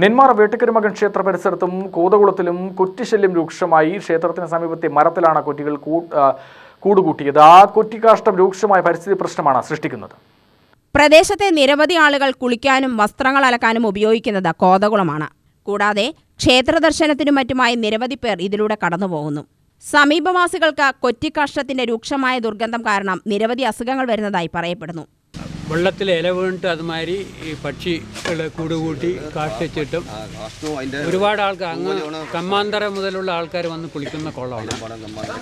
നെന്മാറ വേട്ടക്കരുമകൻ ക്ഷേത്ര പരിസരത്തും കൂതകുളത്തിലും കുറ്റിശല്യം രൂക്ഷമായി ക്ഷേത്രത്തിന് സമീപത്തെ മരത്തിലാണ് കൊറ്റികൾ കൂടുകൂട്ടിയത്. ആ കൊറ്റിക്കാഷ്ടം രൂക്ഷമായ പരിസ്ഥിതി പ്രശ്നമാണ് സൃഷ്ടിക്കുന്നത്. പ്രദേശത്തെ നിരവധി ആളുകൾ കുളിക്കാനും വസ്ത്രങ്ങൾ അലക്കാനും ഉപയോഗിക്കുന്നത് കോതകുളമാണ്. കൂടാതെ ക്ഷേത്ര ദർശനത്തിനും മറ്റുമായി നിരവധി പേർ ഇതിലൂടെ കടന്നുപോകുന്നു. സമീപവാസികൾക്ക് കൊറ്റിക്കാഷ്ടത്തിന്റെ രൂക്ഷമായ ദുർഗന്ധം കാരണം നിരവധി അസുഖങ്ങൾ വരുന്നതായി പറയപ്പെടുന്നു. വെള്ളത്തിൽ ഇല വീണിട്ട് അതുമാതിരി ഈ പക്ഷികൾ കൂടുകൂട്ടി കാഷ്ടിച്ചിട്ടും ഒരുപാട് ആൾക്കാർ അങ്ങ് കമ്മാന്തര മുതലുള്ള ആൾക്കാർ വന്ന് കുളിക്കുന്ന കുളമാണ്.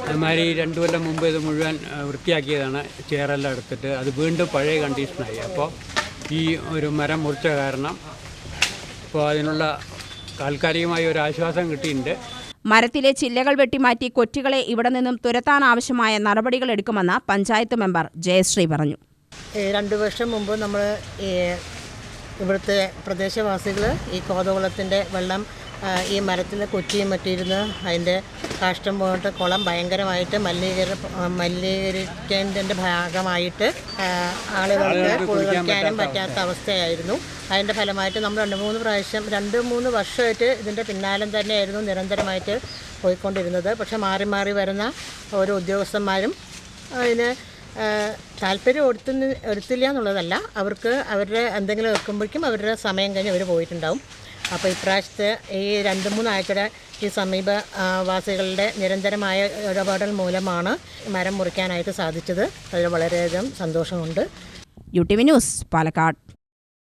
അതുമാതിരി രണ്ടു കൊല്ലം മുമ്പ് ഇത് മുഴുവൻ വൃത്തിയാക്കിയതാണ്. ചേറെല്ലാം എടുത്തിട്ട് അത് വീണ്ടും പഴയ കണ്ടീഷനായി. അപ്പോൾ ഈ ഒരു മരം മുറിച്ച കാരണം ഇപ്പോൾ അതിനുള്ള താൽക്കാലികമായ ഒരു ആശ്വാസം കിട്ടിയിട്ടുണ്ട്. മരത്തിലെ ചില്ലകൾ വെട്ടിമാറ്റി കൊറ്റികളെ ഇവിടെ നിന്നും തുരത്താനാവശ്യമായ നടപടികൾ എടുക്കുമെന്ന് പഞ്ചായത്ത് മെമ്പർ ജയശ്രീ പറഞ്ഞു. രണ്ട് വർഷം മുമ്പ് നമ്മൾ ഈ ഇവിടുത്തെ പ്രദേശവാസികൾ ഈ കോതകുളത്തിന്റെ വെള്ളം ഈ മരത്തിൽ കൊച്ചിയും മറ്റിരുന്ന് അതിന്റെ കാഷ്ടം പോയിട്ട് കുളം ഭയങ്കരമായിട്ട് മലിനീകര മലിനീകരിക്കേണ്ടതിന്റെ ഭാഗമായിട്ട് ആളുകൾക്ക് കുളിക്കാനും പറ്റാത്ത അവസ്ഥയായിരുന്നു. അതിന്റെ ഫലമായിട്ട് നമ്മൾ രണ്ട് മൂന്ന് പ്രാവശ്യം രണ്ട് മൂന്ന് വർഷമായിട്ട് ഇതിന്റെ പിന്നാലം തന്നെയായിരുന്നു നിരന്തരമായിട്ട് പോയിക്കൊണ്ടിരുന്നത്. പക്ഷേ മാറി മാറി വരുന്ന ഓരോ ഉദ്യോഗസ്ഥന്മാരും അതിന് താല്പര്യം എടുത്തു എടുത്തില്ല എന്നുള്ളതല്ല. അവർക്ക് അവരുടെ എന്തെങ്കിലും വെക്കുമ്പോഴേക്കും അവരുടെ സമയം കഴിഞ്ഞ് അവർ പോയിട്ടുണ്ടാവും. അപ്പോൾ ഇപ്രാവശ്യത്തെ ഈ രണ്ട് മൂന്നാഴ്ചയുടെ ഈ സമീപ വാസികളുടെ നിരന്തരമായ ഇടപാടൽ മൂലമാണ് മരം മുറിക്കാനായിട്ട് സാധിച്ചത്. അതിൽ വളരെയധികം സന്തോഷമുണ്ട്. U T V news Palakkad.